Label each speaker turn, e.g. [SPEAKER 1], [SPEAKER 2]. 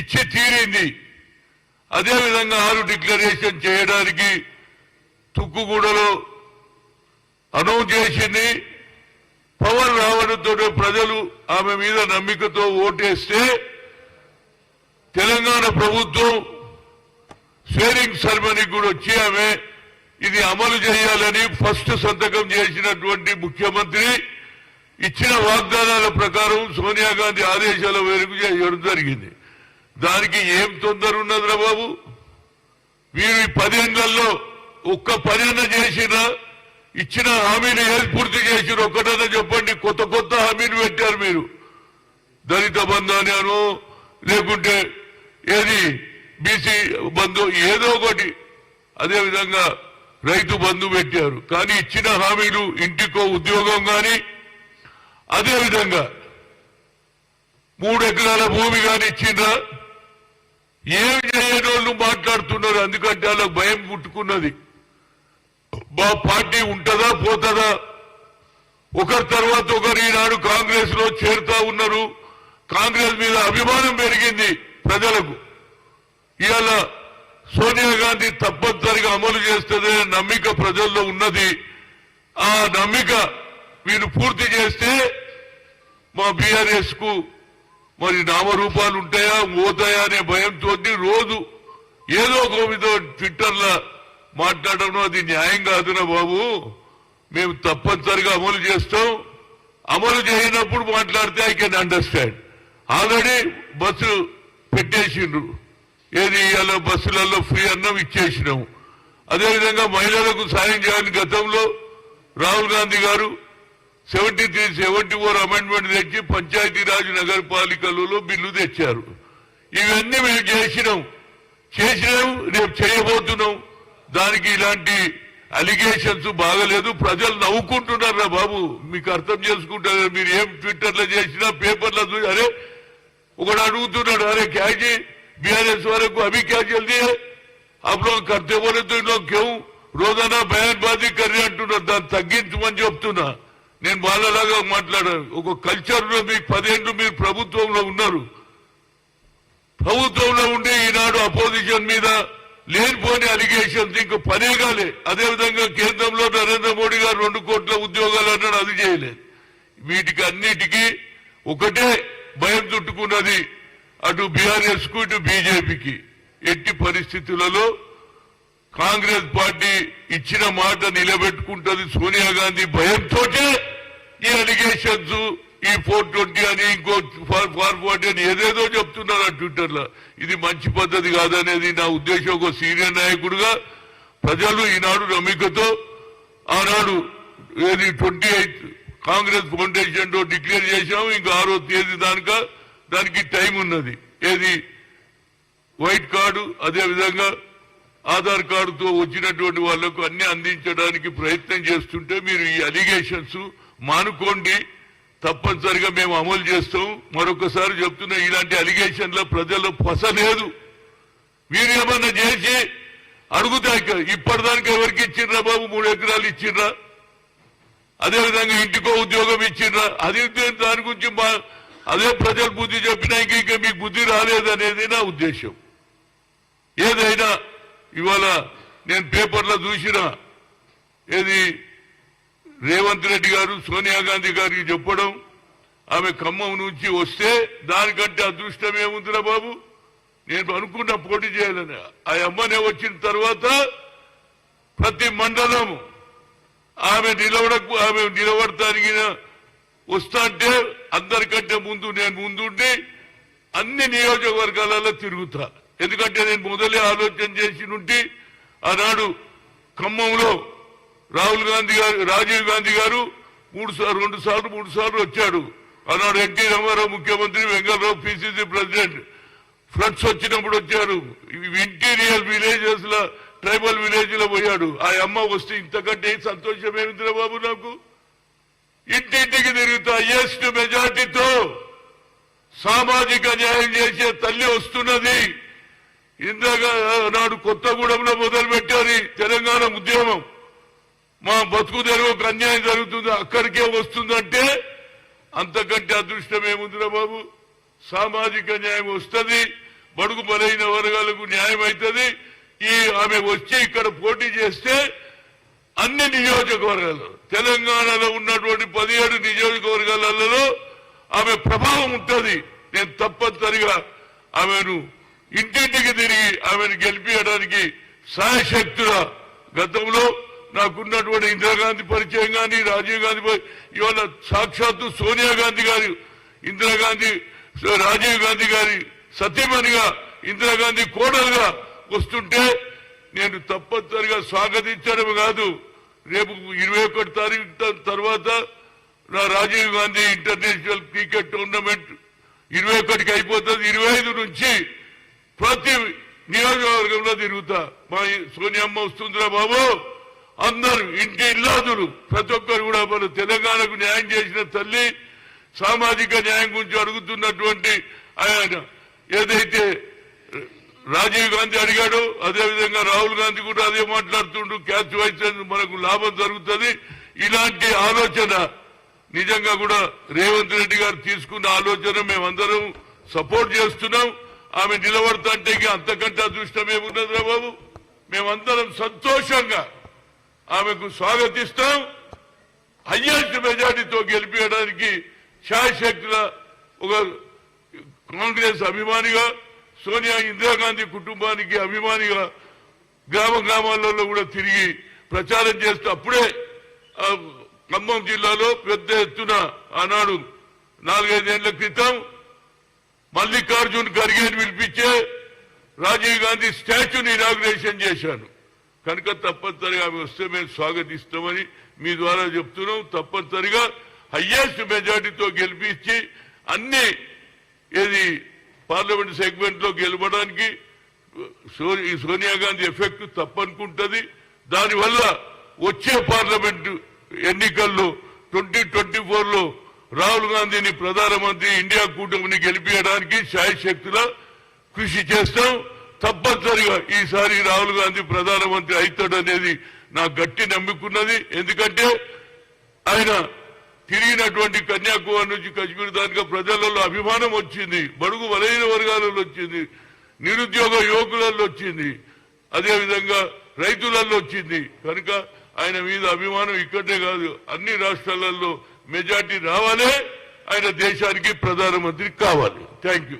[SPEAKER 1] ఇచ్చి తీరింది. అదేవిధంగా ఆరు డిక్లరేషన్ చేయడానికి తుక్కుగూడలో అనౌన్స్ చేసింది. పవర్ రావడంతో ప్రజలు ఆమె మీద నమ్మికతో ఓటేస్తే తెలంగాణ ప్రభుత్వం షేరింగ్ సెరమనీ కూడా వచ్చి ఆమె ఇది అమలు చేయాలని ఫస్ట్ సంతకం చేసినటువంటి ముఖ్యమంత్రి ఇచ్చిన వాగ్దానాల ప్రకారం సోనియా గాంధీ ఆదేశాల మేరకు చేయడం జరిగింది. దానికి ఏం తొందర ఉన్నదిరా బాబు? మీరు ఈ పదేళ్ళలో ఒక్క పనైనా చేసినా ఇచ్చిన హామీలు ఏది పూర్తి చేసిన ఒక్కటైనా చెప్పండి. కొత్త కొత్త హామీలు పెట్టారు మీరు. దళిత బంధాన్ని అను లేకుంటే ఏది బీసీ బంధు ఏదో ఒకటి. అదేవిధంగా రైతు బంధు పెట్టారు. కానీ ఇచ్చిన హామీలు ఇంటికో ఉద్యోగం కానీ అదే విధంగా మూడు ఎకరాల భూమి కానీ ఇచ్చిండ్రా? ఏం చేసేటోళ్ళు వాళ్ళు మాట్లాడుతున్నారు? ఎందుకంటే అలా భయం పుట్టుకున్నది. మా పార్టీ ఉంటుందా పోతుందా? ఒకరి తర్వాత ఒకరు ఈనాడు కాంగ్రెస్లో చేరుతా ఉన్నారు. కాంగ్రెస్ మీద అభిమానం పెరిగింది ప్రజలకు. ఇవాళ సోనియా గాంధీ తప్పనిసరిగా అమలు చేస్తుందనే నమ్మిక ప్రజల్లో ఉన్నది. ఆ నమ్మిక మీరు పూర్తి చేస్తే మా బీఆర్ఎస్కు మరి నామరూపాలు ఉంటాయా పోతాయా అనే భయంతో రోజు ఏదో ఒక మీద ట్విట్టర్లో మాట్లాడడం అది న్యాయం కాదురా బాబు. మేము తప్పనిసరిగా అమలు చేస్తాం. అమలు చేయనప్పుడు మాట్లాడితే I can understand. Already bus పెట్టేసిండ్రు. ఏది ఇవాళ బస్సులలో ఫ్రీ అన్నం ఇచ్చేసినాము. అదేవిధంగా మహిళలకు సాయం చేయాలని గతంలో రాహుల్ గాంధీ గారు. seventy three seventy four amendment తెచ్చి పంచాయతీరాజ్ నగరపాలికలలో బిల్లు తెచ్చారు ఇవన్నీ మేము చేసినాం చేసినాం రేపు చేయబోతున్నాం దానికి ఇలాంటి అలిగేషన్స్ బాగలేదు ప్రజలు నవ్వుకుంటున్నారా బాబు మీకు అర్థం చేసుకుంటారు మీరు ఏం ట్విట్టర్లో చేసినా పేపర్లో చూసి అరే ఒకడు అడుగుతున్నాడు అరే క్యాజీ బీఆర్ఎస్ వరకు అవి క్యా జల్దీ है आप लोग करते बोले तो इन लोग क्यों రోజానా బయాన్బాజీ కర్రీ అంటున్నారు దాన్ని తగ్గించమని చెప్తున్నా నేను వాళ్ళలాగా మాట్లాడాను. ఒక కల్చర్లో మీకు పదేళ్ళు మీరు ప్రభుత్వంలో ఉన్నారు. ప్రభుత్వంలో ఉండి ఈనాడు అపోజిషన్ మీద లేనిపోని అలిగేషన్స్ ఇంక పనే కాలే. అదేవిధంగా కేంద్రంలో నరేంద్ర మోడీ గారు రెండు కోట్ల ఉద్యోగాలు అన్నాడు అది చేయలేదు. వీటికి అన్నిటికీ ఒకటే భయం చుట్టుకున్నది. అటు బీఆర్ఎస్కు ఇటు బీజేపీకి. ఎట్టి పరిస్థితులలో కాంగ్రెస్ పార్టీ ఇచ్చిన మాట నిలబెట్టుకుంటది సోనియా గాంధీ భయంతోటే. ఈ అలిగేషన్స్ ఈ ఫోర్ ట్వంటీ అని ఇంకో ఫోర్ ఫార్టీ అని ఏదేదో చెప్తున్నారు ట్విట్టర్లో ఇది మంచి పద్ధతి కాదనేది నా ఉద్దేశం. ఒక సీనియర్ నాయకుడుగా ప్రజలు ఈనాడు నమ్మికతో ఆనాడు ఏది ట్వంటీ ఎయిత్ కాంగ్రెస్ ఫౌండేషన్లో డిక్లేర్ చేశాము. ఇంకా ఆరో తేదీ దానిక దానికి టైం ఉన్నది. ఏది? వైట్ కార్డు అదేవిధంగా ఆధార్ కార్డుతో వచ్చినటువంటి వాళ్ళకు అన్ని అందించడానికి ప్రయత్నం చేస్తుంటే మీరు ఈ అలిగేషన్స్ మానుకోండి తప్పనిసరిగా మేము అమలు చేస్తాం. మరొకసారి చెప్తున్నా ఇలాంటి అలిగేషన్ల ప్రజల్లో పసలేదు మీరు ఏమన్నా చేసి అడుగుతాయి ఇప్పటిదానికి ఎవరికి ఇచ్చిండ్రా బాబు? మూడు ఎకరాలు ఇచ్చిండ్రా? అదేవిధంగా ఇంటికో ఉద్యోగం ఇచ్చిండ్రా? అది దాని గురించి మా అదే ప్రజలు బుద్ధి చెప్పినా ఇంక ఇంకా మీకు బుద్ధి రాలేదనేది నా ఉద్దేశం. ఏదైనా ఇవాళ నేను పేపర్లో చూసిన ఏది రేవంత్ రెడ్డి గారు సోనియా గాంధీ గారికి చెప్పడం ఆమె ఖమ్మం నుంచి వస్తే దానికంటే అదృష్టం ఏముందిరా బాబు? నేను అనుకున్న పోటీ చేయాలని. ఆ అమ్మనే వచ్చిన తర్వాత ప్రతి మండలం ఆమె నిలబడకు ఆమె నిలబడటానికి వస్తాంటే అందరికంటే ముందు నేను ముందుండి అన్ని నియోజకవర్గాలలో తిరుగుతా. ఎందుకంటే నేను మొదలే ఆలోచన చేసి నుండి ఆనాడు ఖమ్మంలో రాహుల్ గాంధీ గారు రాజీవ్ గాంధీ గారు మూడు సార్లు రెండు సార్లు మూడు సార్లు వచ్చాడు. ఆనాడు ఎన్టీ రామారావు ముఖ్యమంత్రి వెంకటరావు పిసిసి ప్రెసిడెంట్. ఫ్లడ్స్ వచ్చినప్పుడు వచ్చారు. ఇంటీరియర్ విలేజెస్లో ట్రైబల్ విలేజ్లో పోయాడు. ఆ అమ్మ వస్తే ఇంతకంటే సంతోషం ఏమిందిరా బాబు నాకు? ఇంటింటికి తిరుగుతా ఎస్ట్ మెజార్టీతో సామాజిక న్యాయం చేసే తల్లి వస్తున్నది. ఇందాక నాడు కొత్తగూడెంలో మొదలు పెట్టారు తెలంగాణ ఉద్యమం. మా బతుకు తెరువుకు అన్యాయం జరుగుతుంది? అక్కడికే వస్తుందంటే అంతకంటే అదృష్టం ఏముందిరా బాబు? సామాజిక న్యాయం వస్తుంది బడుగు బలైన వర్గాలకు న్యాయం అవుతుంది ఈ ఆమె వచ్చి ఇక్కడ పోటీ చేస్తే అన్ని నియోజకవర్గాలు తెలంగాణలో ఉన్నటువంటి పదిహేడు నియోజకవర్గాలలో ఆమె ప్రభావం ఉంటుంది. నేను తప్పనిసరిగా ఆమెను ఇంటింటికి తిరిగి ఆమెను గెలిపించడానికి సాయశక్తుల గతంలో నాకున్నటువంటి ఇందిరాగాంధీ పరిచయం కానీ రాజీవ్ గాంధీ ఇవాళ సాక్షాత్తు సోనియా గాంధీ గారు ఇందిరాగాంధీ రాజీవ్ గాంధీ గారి సతీమణిగా ఇందిరాగాంధీ కోడలుగా వస్తుంటే నేను తప్పనిసరిగా స్వాగతించడం కాదు. రేపు ఇరవై ఒకటి తారీఖు త- తర్వాత నా Rajiv Gandhi international cricket tournament ఇరవై ఒకటికి అయిపోతుంది. ఇరవై ఐదు నుంచి ప్రతి నియోజకవర్గంలో తిరుగుతా. మా సోనియమ్మ వస్తుందిరా బాబు. అందరూ ఇంటి ఇల్లాదులు. ప్రతి ఒక్కరు కూడా మన తెలంగాణకు న్యాయం చేసిన తల్లి సామాజిక న్యాయం గురించి అడుగుతున్నటువంటి ఆయన ఏదైతే రాజీవ్ గాంధీ అడిగాడు అదేవిధంగా రాహుల్ గాంధీ కూడా అదే మాట్లాడుతుండు క్యాచ్ వైస్ మనకు లాభం జరుగుతుంది. ఇలాంటి ఆలోచన నిజంగా కూడా రేవంత్ రెడ్డి గారు తీసుకున్న ఆలోచన మేమందరం సపోర్ట్ చేస్తున్నాం. ఆమె నిలబడతంటే అంతకంటే అదృష్టం ఏమున్నదిరా బాబు. మేమందరం సంతోషంగా ఆమెకు స్వాగతిస్తాం. హయ్యెస్ట్ మెజార్టీతో గెలిపించడానికి శాయశక్తుల ఒక కాంగ్రెస్ అభిమానిగా సోనియా ఇందిరాగాంధీ కుటుంబానికి అభిమానిగా గ్రామ గ్రామాలలో కూడా తిరిగి ప్రచారం చేస్తూ అప్పుడే ఖమ్మం జిల్లాలో పెద్ద ఎత్తున ఆనాడు నాలుగైదేళ్ళ క్రితం మల్లికార్జున్ ఖర్గేని పిలిపించే రాజీవ్ గాంధీ స్టాచ్యూని ఇనాగ్రేషన్ చేశాను కనుక తప్పనిసరిగా ఆమె వస్తే మేము స్వాగతిస్తామని మీ ద్వారా చెప్తున్నాం. తప్పనిసరిగా హయ్యెస్ట్ మెజార్టీతో గెలిపించి అన్ని ఏది పార్లమెంట్ సెగ్మెంట్లో గెలవడానికి సో- ఈ సోనియా గాంధీ ఎఫెక్ట్ తప్పనుకుంటది. దానివల్ల వచ్చే పార్లమెంట్ ఎన్నికల్లో ట్వంటీ ట్వంటీ ఫోర్లో రాహుల్ గాంధీని ప్రధానమంత్రి ఇండియా కూటమిని గెలిపించడానికి శాయశక్తుల కృషి చేస్తాం. తప్పనిసరిగా ఈసారి రాహుల్ గాంధీ ప్రధానమంత్రి అవుతాడనేది నా గట్టి నమ్ముకున్నది. ఎందుకంటే ఆయన తిరిగినటువంటి కన్యాకుమారి నుంచి కశ్మీర్ దానిగా ప్రజలలో అభిమానం వచ్చింది. బడుగు బలైన వర్గాలలో వచ్చింది. నిరుద్యోగ యువకులలో వచ్చింది. అదేవిధంగా రైతులలో వచ్చింది. కనుక ఆయన మీద అభిమానం ఇక్కడే కాదు అన్ని రాష్ట్రాలలో మెజార్టీ రావాలే. ఆయన దేశానికి ప్రధానమంత్రి కావాలి. Thank you.